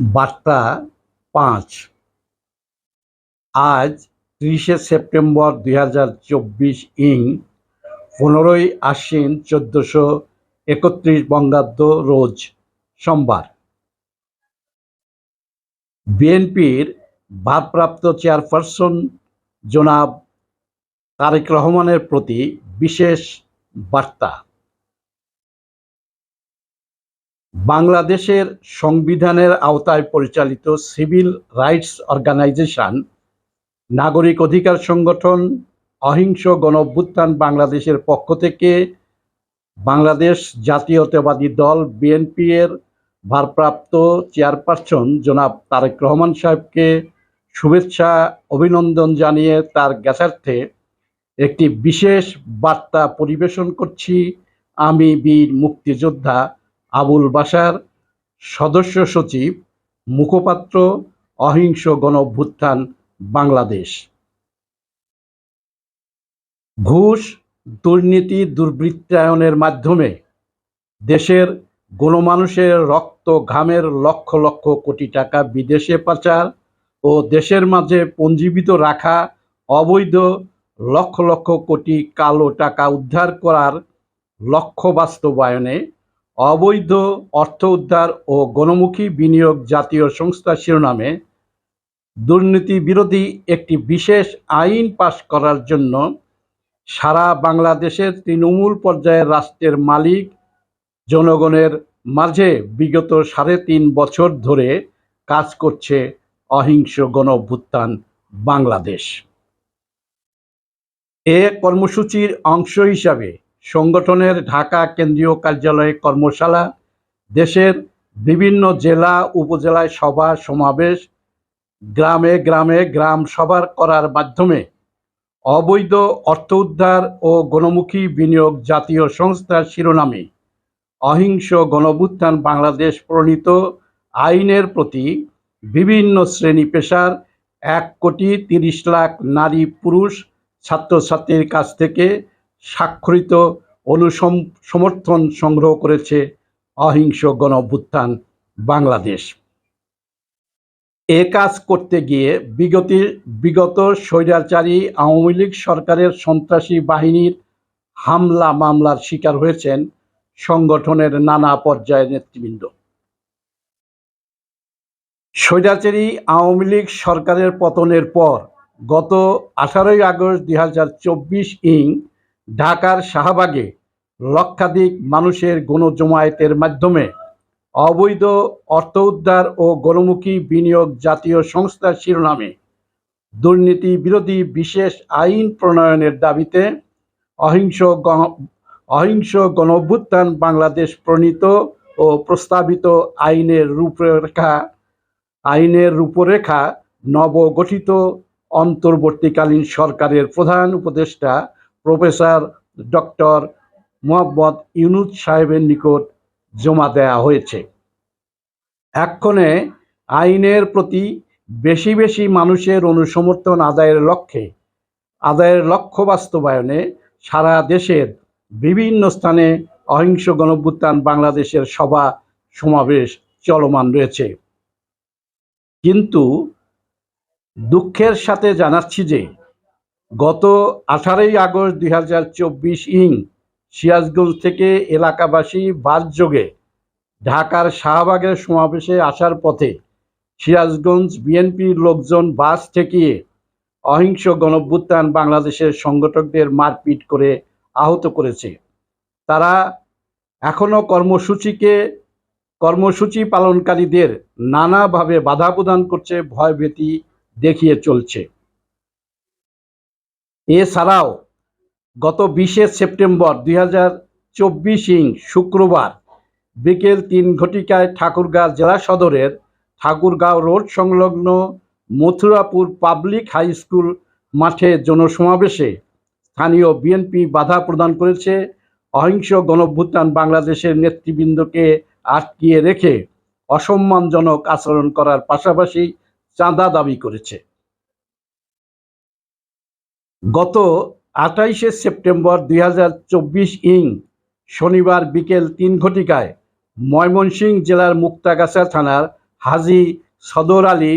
বার্তা পাঁচ। আজ তিরিশে সেপ্টেম্বর দুই হাজার চব্বিশ ইং পনেরোই আশ্বিন চোদ্দোশো একত্রিশ বঙ্গাব্দ রোজ সোমবার। বিএনপির ভারপ্রাপ্ত চেয়ারপারসন জনাব তারেক রহমানের প্রতি বিশেষ বার্তা। বাংলাদেশের সংবিধানের আওতায় পরিচালিত সিভিল রাইটস অর্গানাইজেশন, নাগরিক অধিকার সংগঠন, অহিংস গণ অভ্যুত্থান বাংলাদেশের পক্ষ থেকে বাংলাদেশ জাতীয়তাবাদী দল বিএনপি এর ভারপ্রাপ্ত চেয়ারপারসন জনাব তারেক রহমান সাহেবকে শুভেচ্ছা, অভিনন্দন জানিয়ে তার জ্ঞাতার্থে একটি বিশেষ বার্তা পরিবেশন করছি। আমি বীর মুক্তিযোদ্ধা আবুল সদস্য সচিব, মুখপাত্র, অহিংস গণ অভ্যুত্থান বাংলাদেশ। ঘুষ, দুর্নীতি, দুর্বৃত্তায়নের মাধ্যমে দেশের গণমানুষের রক্ত ঘামের লক্ষ লক্ষ কোটি টাকা বিদেশে পাচার ও দেশের মাঝে পঞ্জীবিত রাখা অবৈধ লক্ষ লক্ষ কোটি কালো টাকা উদ্ধার করার লক্ষ্য বাস্তবায়নে অবৈধ অর্থ উদ্ধার ও গণমুখী বিনিয়োগ জাতীয় সংস্থা শিরোনামে দুর্নীতি বিরোধী একটি বিশেষ আইন পাশ করার জন্য সারা বাংলাদেশের তৃণমূল পর্যায়ের রাষ্ট্রের মালিক জনগণের মাঝে বিগত সাড়ে তিন বছর ধরে কাজ করছে অহিংস গণ অভ্যুত্থান বাংলাদেশ। এ কর্মসূচির অংশ হিসাবে সংগঠনের ঢাকা কেন্দ্রীয় কার্যালয়ে কর্মশালা, দেশের বিভিন্ন জেলা, উপজেলায় সভা, সমাবেশ, গ্রামে গ্রামে গ্রাম সভার করার মাধ্যমে অবৈধ অর্থ উদ্ধার ও গণমুখী বিনিয়োগ জাতীয় সংস্থার শিরোনামে অহিংস গণভুত্থান বাংলাদেশ প্রণীত আইনের প্রতি বিভিন্ন শ্রেণি পেশার এক কোটি তিরিশ লাখ নারী, পুরুষ, ছাত্রছাত্রীর কাছ থেকে স্বাক্ষরিত অনুসম, সমর্থন সংগ্রহ করেছে অহিংস গণ অভ্যুত্থান বাংলাদেশ। এ কাজ করতে গিয়ে বিগত বিগত স্বৈরাচারী আওয়ামী লীগ সরকারের সন্ত্রাসী বাহিনীর হামলা মামলার শিকার হয়েছেন সংগঠনের নানা পর্যায়ের নেতৃবৃন্দ। স্বৈরাচারী আওয়ামী লীগ সরকারের পতনের পর গত আঠারোই আগস্ট দুই হাজার চব্বিশ ইং ঢাকার শাহবাগে লক্ষাধিক মানুষের গণজমায়েতের মাধ্যমে অবৈধ অর্থ উদ্ধার ও গণমুখী বিনিয়োগ জাতীয় সংস্থার শিরোনামে দুর্নীতি বিরোধী বিশেষ আইন প্রণয়নের দাবিতে অহিংস অহিংস গণঅভ্যুত্থান বাংলাদেশ প্রণীত ও প্রস্তাবিত আইনের রূপরেখা আইনের রূপরেখা নবগঠিত অন্তর্বর্তীকালীন সরকারের প্রধান উপদেষ্টা প্রফেসর ডক্টর মোহাম্মদ ইউনুস সাহেবের নিকট জমা দেয়া হয়েছে। এক্ষণে আইনের প্রতি বেশি বেশি মানুষের অনুসমর্থন আদায়ের লক্ষ্যে, আদায়ের লক্ষ্য বাস্তবায়নে সারা দেশের বিভিন্ন স্থানে অহিংস গণভ্যুত্থান বাংলাদেশের সভা সমাবেশ চলমান রয়েছে। কিন্তু দুঃখের সাথে জানাচ্ছি যে গত আঠারোই আগস্ট দুই হাজার চব্বিশ ইং সিরাজগঞ্জ থেকে এলাকাবাসী বাসযোগে ঢাকার শাহবাগের সমাবেশে আসার পথে সিরাজগঞ্জ বিএনপির লোকজন বাস ঠেকিয়ে অহিংস গণভ্যুত্থান বাংলাদেশের সংগঠকদের মারপিট করে আহত করেছে। তারা এখনও কর্মসূচিকে, কর্মসূচি পালনকারীদের নানাভাবে বাধা প্রদান করছে, ভয়ভীতি দেখিয়ে চলছে। এছাড়াও গত বিশে সেপ্টেম্বর দুই হাজার চব্বিশ ইং শুক্রবার বিকেল তিন ঘটিকায় ঠাকুরগাঁও জেলা সদরের ঠাকুরগাঁও রোড সংলগ্ন মথুরাপুর পাবলিক হাই স্কুল মাঠে জনসমাবেশে স্থানীয় বিএনপি বাধা প্রদান করেছে। অহিংস গণভ্যুত্থান বাংলাদেশের নেতৃবৃন্দকে আটকিয়ে রেখে অসম্মানজনক আচরণ করার পাশাপাশি চাঁদা দাবি করেছে। গত আঠাইশে সেপ্টেম্বর দুই হাজার চব্বিশ ইং শনিবার বিকেল তিন ঘটিকায় ময়মনসিংহ জেলার মুক্তাগাছা থানার হাজী সদর আলী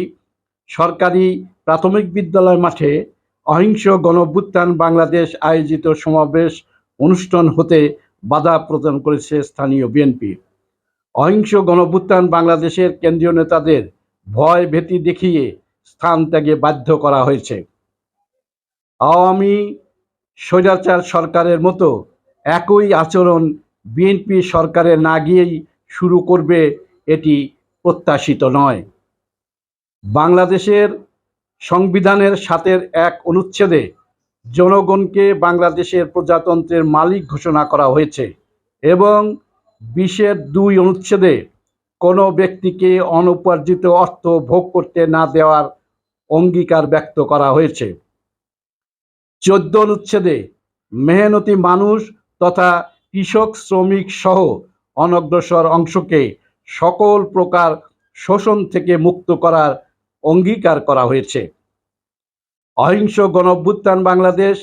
সরকারি প্রাথমিক বিদ্যালয় মাঠে অহিংস গণভ্যুত্থান বাংলাদেশ আয়োজিত সমাবেশ অনুষ্ঠান হতে বাধা প্রদান করেছে স্থানীয় বিএনপি। অহিংস গণভ্যুত্থান বাংলাদেশের কেন্দ্রীয় নেতাদের ভয় ভীতি দেখিয়ে স্থান ত্যাগে বাধ্য করা হয়েছে। আওয়ামী স্বৈরাচার সরকারের মতো একই আচরণ বিএনপি সরকারে না গিয়েই শুরু করবে এটি প্রত্যাশিত নয়। বাংলাদেশের সংবিধানের সাথের এক অনুচ্ছেদে জনগণকে বাংলাদেশের প্রজাতন্ত্রের মালিক ঘোষণা করা হয়েছে এবং বিশের দুই অনুচ্ছেদে কোনো ব্যক্তিকে অনুপার্জিত অর্থ ভোগ করতে না দেওয়ার অঙ্গীকার ব্যক্ত করা হয়েছে। চোদ্দ অনুচ্ছেদে মেহনতি মানুষ তথা কৃষক, শ্রমিক সহ অনগ্রসর অংশকে সকল প্রকার শোষণ থেকে মুক্ত করার অঙ্গীকার করা হয়েছে। অহিংস গণভ্যুত্থান বাংলাদেশ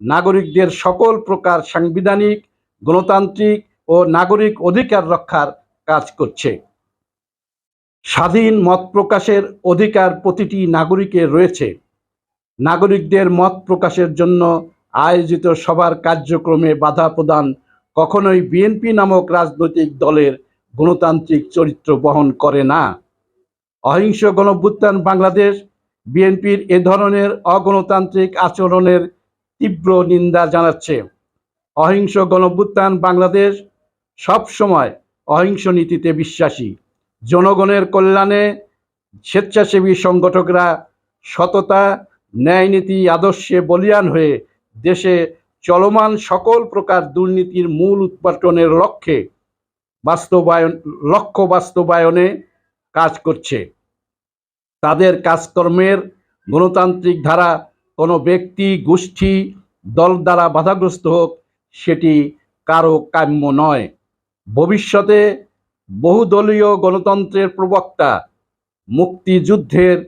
নাগরিকদের সকল প্রকার সাংবিধানিক, গণতান্ত্রিক ও নাগরিক অধিকার রক্ষার কাজ করছে। স্বাধীন মত প্রকাশের অধিকার প্রতিটি নাগরিকের রয়েছে। নাগরিকদের মত প্রকাশের জন্য আয়োজিত সবার কার্যক্রমে বাধা প্রদান কখনোই বিএনপি নামক রাজনৈতিক দলের গণতান্ত্রিক চরিত্র বহন করে না। অহিংস গণভ্যুত্থান বাংলাদেশ বিএনপির এ ধরনের অগণতান্ত্রিক আচরণের তীব্র নিন্দা জানাচ্ছে। অহিংস গণভ্যুত্থান বাংলাদেশ সব সময় অহিংস নীতিতে বিশ্বাসী। জনগণের কল্যাণে স্বেচ্ছাসেবী সংগঠকরা সততা ন্যায়নীতি আদর্শে বলিয়ান হয়ে দেশে চলমান সকল প্রকার দুর্নীতির মূল উৎপাটনের লক্ষ্যে বাস্তবায়ন, লক্ষ্য বাস্তবায়নে কাজ করছে। তাদের কাজকর্মের গণতান্ত্রিক ধারা কোনো ব্যক্তি, গোষ্ঠী, দল দ্বারা বাধাগ্রস্ত হোক, সেটি কারও কাম্য নয়। ভবিষ্যতে বহুদলীয় গণতন্ত্রের প্রবক্তা মুক্তিযুদ্ধের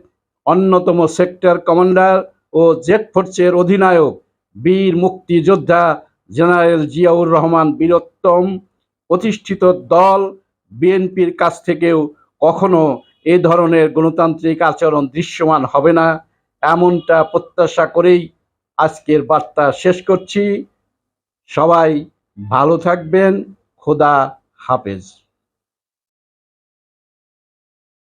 অন্যতম সেক্টর কমান্ডার ও জেট ফোর্সের অধিনায়ক, বীর মুক্তিযোদ্ধা জেনারেল জিয়াউর রহমান বীরত্তম প্রতিষ্ঠিত দল বিএনপির কাছ থেকেও কখনো এ ধরনের গণতান্ত্রিক আচরণ দৃশ্যমান হবে না। এমনটা প্রত্যাশা করেই আজকের বার্তা শেষ করছি। সবাই ভালো থাকবেন। খোদা হাফেজ।